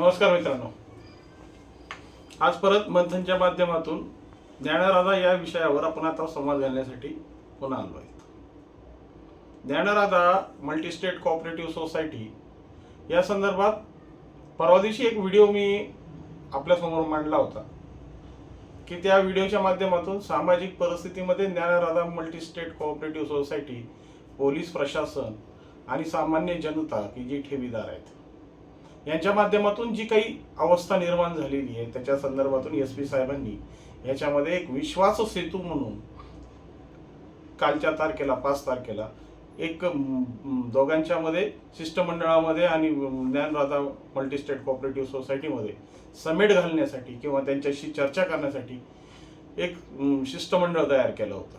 नमस्कार मित्रांनो. आज परत मंथनच्या माध्यमातून ज्ञानराधा या विषयावर आपण आता संवाद घालण्यासाठी पुन्हा आलो आहे. ज्ञानराधा मल्टीस्टेट कॉपरेटिव्ह सोसायटी या संदर्भात परवा दिवशी एक व्हिडिओ मी आपल्यासमोर मांडला होता की त्या व्हिडिओच्या माध्यमातून सामाजिक परिस्थितीमध्ये Dnyanradha multistate cooperative society police प्रशासन आणि सामान्य जनता की जी ठेवीदार आहेत यांच्या माध्यमातून जी काही अवस्था निर्माण झालेली आहे त्याच्या संदर्भातून एस पी साहेबांनी याच्यामध्ये एक विश्वास सेतू म्हणून कालच्या तारखेला पाच तारखेला एक दोघांच्या मध्ये शिष्टमंडळामध्ये आणि ज्ञानराधा मल्टीस्टेट कोऑपरेटिव्ह सोसायटीमध्ये समेट घालण्यासाठी किंवा त्यांच्याशी चर्चा करण्यासाठी एक शिष्टमंडळ तयार केलं होतं.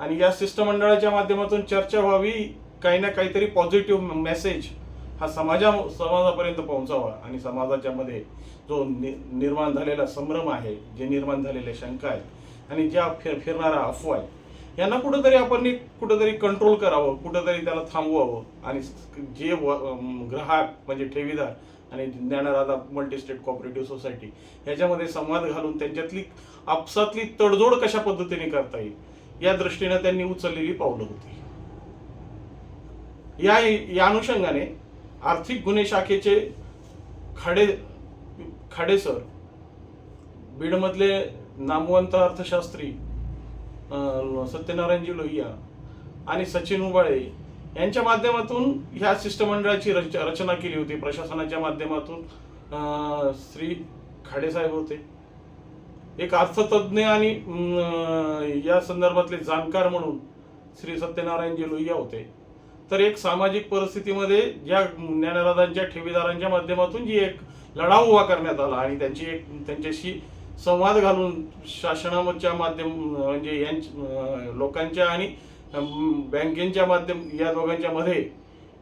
आणि या शिष्टमंडळाच्या माध्यमातून चर्चा व्हावी काही ना काहीतरी पॉझिटिव्ह मेसेज हा समाजा समाजापर्यंत पोहोचावा आणि समाजाच्या मध्ये जो नि निर्माण झालेला संभ्रम आहे जे निर्माण झालेल्या शंका आहेत आणि ज्या फिर फिरणारा अफवा आहे यांना कुठंतरी आपण कुठंतरी कंट्रोल करावं कुठंतरी त्याला थांबवावं आणि जे ग्राहक म्हणजे ठेवीदार आणि ज्ञानराधा मल्टीस्टेट कॉपरेटिव्ह सोसायटी याच्यामध्ये संवाद घालून त्यांच्यातली आपसातली तडजोड कशा पद्धतीने करता येईल या दृष्टीने त्यांनी उचललेली पावलं होती. या या अनुषंगाने आर्थिक गुन्हे शाखेचे खाडे खाडे सर बीडमधले नामवंत अर्थशास्त्री सत्यनारायणजी लोहिया आणि सचिन उबाळे यांच्या माध्यमातून ह्या शिष्टमंडळाची रच रचना केली होती. प्रशासनाच्या माध्यमातून श्री खाडेसाहेब होते. एक अर्थतज्ञ आणि या संदर्भातले जाणकार म्हणून श्री सत्यनारायणजी लोहिया होते. तर एक सामाजिक परिस्थितीमध्ये ज्या ज्ञानराधांच्या ठेवीदारांच्या माध्यमातून जी एक लढा उभा करण्यात आला आणि त्यांची एक त्यांच्याशी संवाद घालून शासनाच्या माध्यम म्हणजे यांच्या लोकांच्या आणि बँकेच्या माध्यम या दोघांच्या मध्ये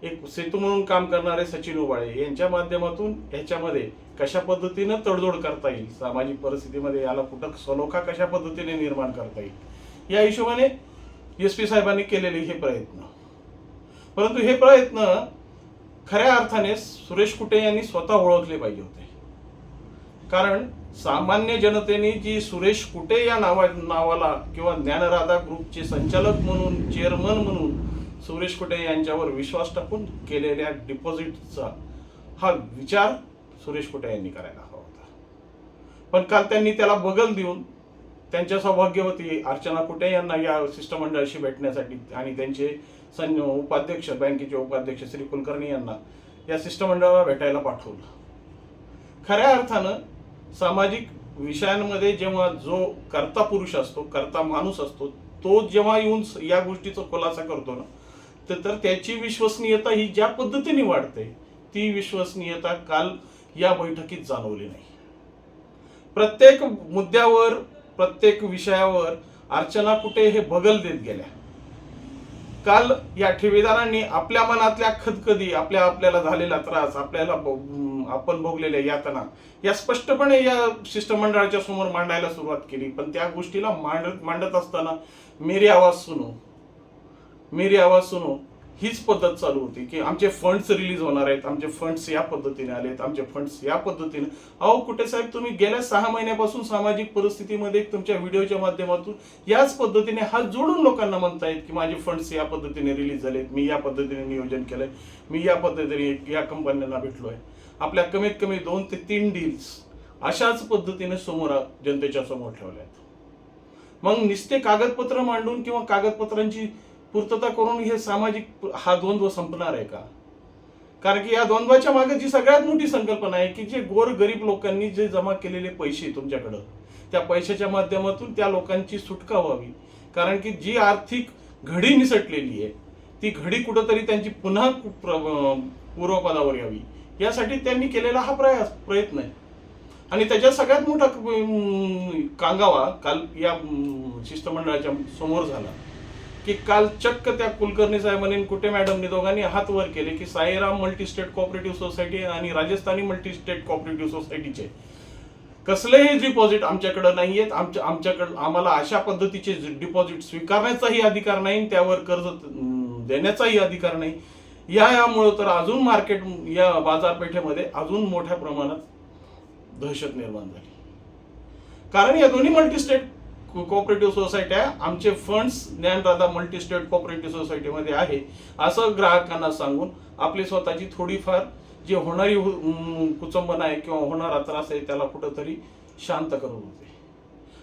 एक सेतू म्हणून काम करणारे सचिन उबाळे यांच्या माध्यमातून ह्याच्यामध्ये कशा पद्धतीनं तडजोड करता येईल? सामाजिक परिस्थितीमध्ये याला कुठं सलोखा कशा पद्धतीने निर्माण करता येईल? या हिशोबाने एस पी साहेबांनी केलेले हे प्रयत्न. परंतु हे प्रयत्न खऱ्या अर्थाने सुरेश कुटे यांनी स्वतः ओळखले पाहिजे होते. कारण सामान्य जनतेने जी सुरेश कुटे या नावा नावाला किंवा ज्ञानराधा ग्रुपचे संचालक म्हणून चेअरमन म्हणून सुरेश कुटे यांच्यावर विश्वास टाकून केलेल्या डिपॉझिटचा हा विचार सुरेश कुटे यांनी करायला हवा होता. पण काल त्यांनी त्याला बगल देऊन त्यांच्या सौभाग्यवती अर्चना कुटे यांना या शिष्टमंडळाशी भेटण्यासाठी आणि त्यांचे सं उपाध्यक्ष बँकेचे उपाध्यक्ष श्री कुलकर्णी यांना या शिष्टमंडळाला भेटायला पाठवलं. खऱ्या अर्थानं सामाजिक विषयांमध्ये जेव्हा जो कर्ता पुरुष असतो कर्ता माणूस असतो तो जेव्हा येऊन या गोष्टीचा खुलासा करतो ना तर तर त्याची विश्वसनीयता ही ज्या पद्धतीने वाढते ती विश्वसनीयता काल या बैठकीत जाणवली नाही. प्रत्येक मुद्द्यावर प्रत्येक विषयावर अर्चना कुठे हे बगल देत गेल्या. काल या ठेवीदारांनी आपल्या मनातल्या खदखदी आपल्या आपल्याला झालेला त्रास आपल्याला आपण भोगलेल्या यातना या स्पष्टपणे या शिष्टमंडळाच्या समोर मांडायला सुरुवात केली. पण त्या गोष्टीला मांडत मांडत असताना मेरी आवाज सुनो. मेरी आवाज सुनो. हीच पद्धत चालू होती की आमचे फंड्स रिलीज होणार आहेत आमचे फंड्स या पद्धतीने आलेत आमचे फंड्स या पद्धतीने. अहो कुठे साहेब तुम्ही गेल्या सहा महिन्यापासून सामाजिक परिस्थितीमध्ये तुमच्या व्हिडिओच्या माध्यमातून याच पद्धतीने हात जोडून लोकांना म्हणतायत की माझे फंड्स या पद्धतीने रिलीज झालेत मी या पद्धतीने नियोजन केलंय मी या पद्धतीने या कंपन्यांना भेटलोय. आपल्या कमीत कमी दोन ते तीन डील्स अशाच पद्धतीने समोर जनतेच्या समोर ठेवल्या आहेत मग नुसते कागदपत्र मांडून किंवा कागदपत्रांची पूर्तता करून हे सामाजिक हा द्वंद्व संपणार आहे का? कारण की या द्वंद्वाच्या मागे जी सगळ्यात मोठी संकल्पना आहे की जे गोर गरीब लोकांनी जे जमा केलेले पैसे तुमच्याकडं त्या पैशाच्या माध्यमातून त्या लोकांची सुटका व्हावी. कारण की जी आर्थिक घडी निसटलेली आहे ती घडी कुठंतरी त्यांची पुन्हा प्र- पूर्वपदावर यावी. यासाठी त्यांनी केलेला हा प्रयास प्रयत्न आहे. आणि त्याच्यात सगळ्यात मोठा कांगावा काल या शिष्टमंडळाच्या समोर झाला. की काल चक्क त्या कुलकर्णी साहेबांनी कुठे मॅडमनी दोघांनी हात वर केले की साईराम मल्टीस्टेट कॉपरेटिव्ह सोसायटी आणि राजस्थानी मल्टीस्टेट कॉपरेटिव्ह सोसायटीचे कसलेही डिपॉझिट आमच्याकडे नाही आहेत आमच्या आमच्याकडे आम्हाला अशा पद्धतीचे डिपॉझिट स्वीकारण्याचाही अधिकार नाही त्यावर कर्ज देण्याचाही अधिकार नाही. या यामुळं तर अजून मार्केट या बाजारपेठेमध्ये अजून मोठ्या प्रमाणात दहशत निर्माण झाली. कारण या दोन्ही मल्टीस्टेट कोऑपरेटिव्ह सोसायट्या आमचे फंड्स ज्ञानराधा मल्टीस्टेट कोऑपरेटिव्ह सोसायटीमध्ये आहे. असं ग्राहकांना सांगून आपली स्वतःची थोडीफार जी होणारी हु- कुचंबना आहे किंवा होणारा त्रास आहे त्याला कुठंतरी शांत करत होते.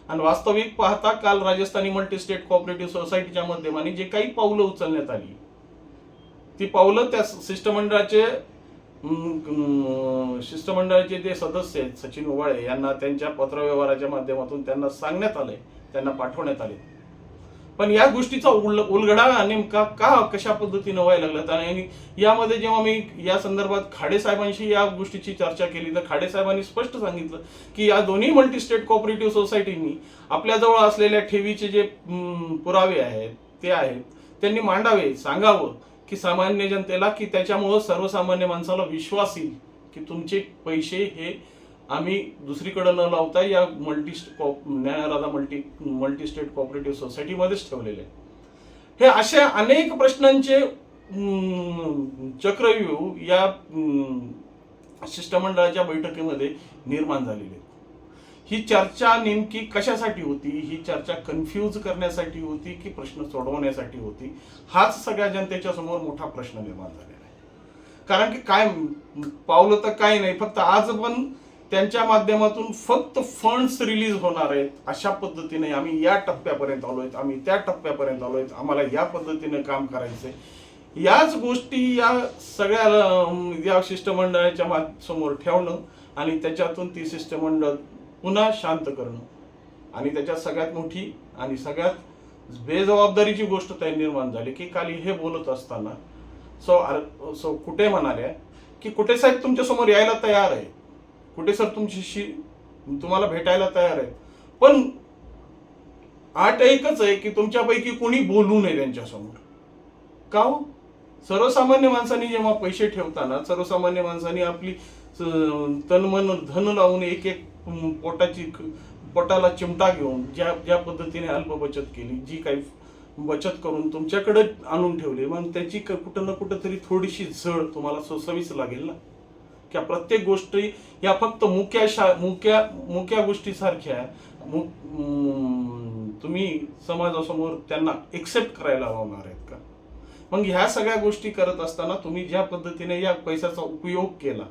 आणि वास्तविक पाहता काल राजस्थानी मल्टी स्टेट कोऑपरेटिव्ह सोसायटीच्या माध्यमाने जे काही पावलं उचलण्यात आली ती पावलं त्या शिष्टमंडळाचे शिष्टमंडळाचे जे सदस्य आहेत सचिन ओवाळे यांना त्यांच्या पत्रव्यवहाराच्या माध्यमातून त्यांना सांगण्यात आलंय. त्यांना पाठवण्यात आले. पण या गोष्टीचा उल उलगडा नेमका का कशा पद्धतीनं व्हायला लागला? आणि यामध्ये जेव्हा मी या संदर्भात खाडे साहेबांशी या गोष्टीची चर्चा केली तर खाडे साहेबांनी स्पष्ट सांगितलं की या दोन्ही मल्टीस्टेट कोऑपरेटिव्ह सोसायटींनी आपल्याजवळ असलेल्या ठेवीचे जे पुरावे आहेत ते आहेत त्यांनी मांडावे सांगावं की सामान्य जनतेला की त्याच्यामुळं सर्वसामान्य माणसाला विश्वास येईल की तुमचे पैसे हे आम्ही दुसरीकडे न लावता या multi Dnyanradha multi multi state cooperative सोसायटीमध्येच ठेवलेले आहे. हे अशा अनेक प्रश्नांचे अं, चक्रव्यूह या शिष्टमंडळाच्या बैठकीमध्ये निर्माण झालेले आहेत. ही चर्चा नेमकी कशासाठी होती ही चर्चा कन्फ्यूज करण्यासाठी होती की प्रश्न सोडवण्यासाठी होती हाच सगळ्या जनतेच्या समोर मोठा प्रश्न निर्माण झालेला आहे कारण की काय पावलं तर काय नाही फक्त आज पण त्यांच्या माध्यमातून फक्त फंड्स रिलीज होणार आहेत अशा पद्धतीने आम्ही या टप्प्यापर्यंत आलो आहेत आम्ही त्या टप्प्यापर्यंत आलो आहेत आम्हाला या पद्धतीने काम करायचंय. याच गोष्टी या सगळ्या या शिष्टमंडळाच्या मा- समोर ठेवणं आणि त्याच्यातून ती शिष्टमंडळ पुन्हा शांत करणं. आणि त्याच्यात सगळ्यात मोठी आणि सगळ्यात बेजबाबदारीची गोष्ट त्या निर्माण झाली की काल हे बोलत असताना सो आर- सो कुठे म्हणाल्या की कुठे साहेब तुमच्यासमोर यायला तयार आहे? कुठे सर तुमच्याशी? तुम्हाला भेटायला तयार आहे. पण आठ एकच आहे की तुमच्यापैकी कोणी बोलू नये त्यांच्यासमोर. का हो? सर्वसामान्य माणसांनी जेव्हा पैसे ठेवताना सर्वसामान्य माणसांनी आपली तन मन धन लावून एक एक पोटाची पोटाला चिमटा घेऊन ज्या ज्या पद्धतीने अल्प बचत केली जी काही बचत करून तुमच्याकडे आणून ठेवली मग त्याची क- कुठं ना कुठं तरी थोडीशी झळ तुम्हाला सोसावीच लागेल ना? की प्रत्येक गोष्टी या फक्त मुक्या शा मुक्या मुक्या गोष्टीसारख्या मु- तुम्ही समाजासमोर त्यांना एक्सेप्ट करायला लावणार आहेत का? मग ह्या सगळ्या गोष्टी करत असताना तुम्ही ज्या पद्धतीने या पैशाचा उपयोग केला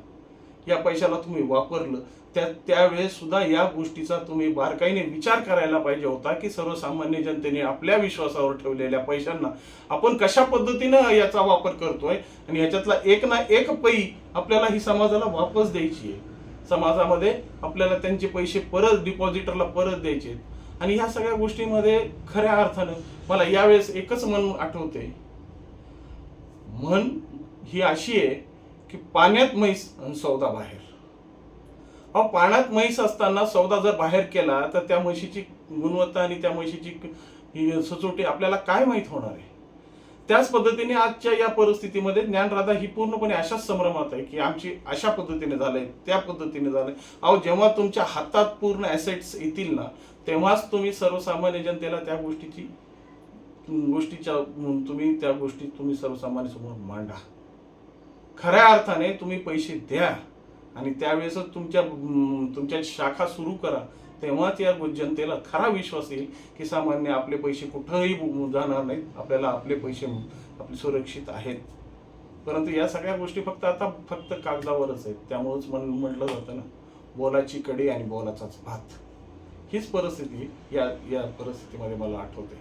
या पैशाला तुम्ही वापरलं त्या त्यावेळेस सुद्धा या गोष्टीचा तुम्ही बारकाईने विचार करायला पाहिजे होता की सर्वसामान्य जनतेने आपल्या विश्वासावर ठेवलेल्या पैशांना आपण कशा पद्धतीनं याचा वापर करतोय आणि याच्यातला एक ना एक पै आपल्याला ही समाजाला वापस द्यायची आहे. समाजामध्ये आपल्याला त्यांचे पैसे परत डिपॉझिटरला परत द्यायचे आहेत. आणि ह्या सगळ्या गोष्टींमध्ये खऱ्या अर्थानं मला यावेळेस एकच मन आठवते म्हण ही अशी आहे की पाण्यात म्हैस आणि सौदा बाहेर. अहो पाण्यात म्हैस असताना सौदा जर बाहेर केला तर त्या म्हशीची गुणवत्ता आणि त्या म्हशीची सचोटी आपल्याला काय माहीत होणार आहे? त्याच पद्धतीने आजच्या या परिस्थितीमध्ये ज्ञानराधा ही पूर्णपणे अशाच संभ्रमात आहे की आमची अशा पद्धतीने झालंय त्या पद्धतीने झालंय. अहो जेव्हा तुमच्या हातात पूर्ण ॲसेट्स येतील ना तेव्हाच तुम्ही सर्वसामान्य जनतेला त्या गोष्टीची गोष्टीच्या तुम्ही त्या गोष्टी तुम्ही सर्वसामान्य समोर मांडा. खऱ्या अर्थाने तुम्ही पैसे द्या. आणि त्यावेळेसच तुमच्या तुमच्या शाखा सुरू करा. तेव्हाच या जनतेला खरा विश्वास येईल की सामान्य आपले पैसे कुठंही जाणार नाहीत. आपल्याला आपले पैसे आपले सुरक्षित आहेत. परंतु या सगळ्या गोष्टी फक्त आता फक्त कागदावरच आहेत. त्यामुळंच म्हण म्हटलं जातं ना. बोलाची कडी आणि बोलाचाच भात. हीच परिस्थिती या या परिस्थितीमध्ये मला आठवते.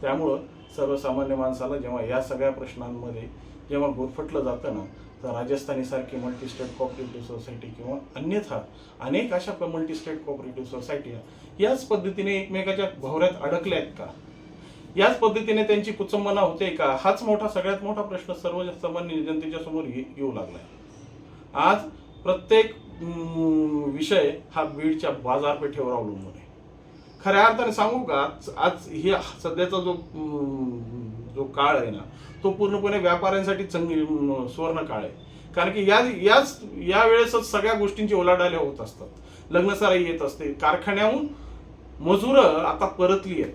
त्यामुळं सर्वसामान्य माणसाला जेव्हा या सगळ्या प्रश्नांमध्ये जेव्हा गुरफटलं जातं ना तर राजस्थानीसारखी मल्टी स्टेट कॉपरेटिव्ह सोसायटी किंवा अन्यथा अनेक अशा मल्टी स्टेट कॉपरेटिव्ह सोसायटी याच पद्धतीने एकमेकाच्या भोवऱ्यात अडकल्या आहेत का? याच पद्धतीने त्यांची कुचंबना होते का? हाच मोठा सगळ्यात मोठा प्रश्न सर्वसामान्य जनतेच्या समोर ये- येऊ आहे आज प्रत्येक विषय हा बीडच्या बाजारपेठेवर अवलंबून आहे. खऱ्या अर्थाने सांगू का आज- आज ही सध्याचा जो जो काळ आहे ना तो पूर्णपणे व्यापाऱ्यांसाठी चंगी सुवर्ण काळ आहे. कारण की या याच या वेळेसच सगळ्या गोष्टींची ओलाढाल्या होत असतात. लग्नसराई येत असते कारखान्याहून मजूर आता परतली आहेत.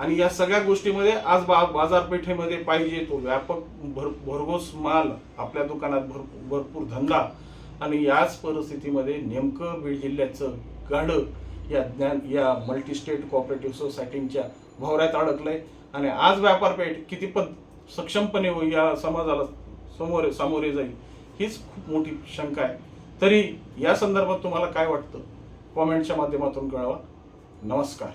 आणि या सगळ्या गोष्टीमध्ये आज बा बाजारपेठेमध्ये पाहिजे तो व्यापक भर भरघोस माल आपल्या दुकानात भर भरपूर धंदा. आणि याच परिस्थितीमध्ये नेमकं बीड जिल्ह्याचं गाडं या ज्ञान या मल्टी स्टेट कोऑपरेटिव्ह सोसायटींच्या भोवऱ्यात अडकलंय. आणि आज व्यापारपेठ किती पण सक्षमपणे हो या समाजाला समोर सामोरे जाईल हीच खूप मोठी शंका आहे. तरी या संदर्भात तुम्हाला काय वाटतं? कॉमेंटच्या माध्यमातून कळवा. नमस्कार.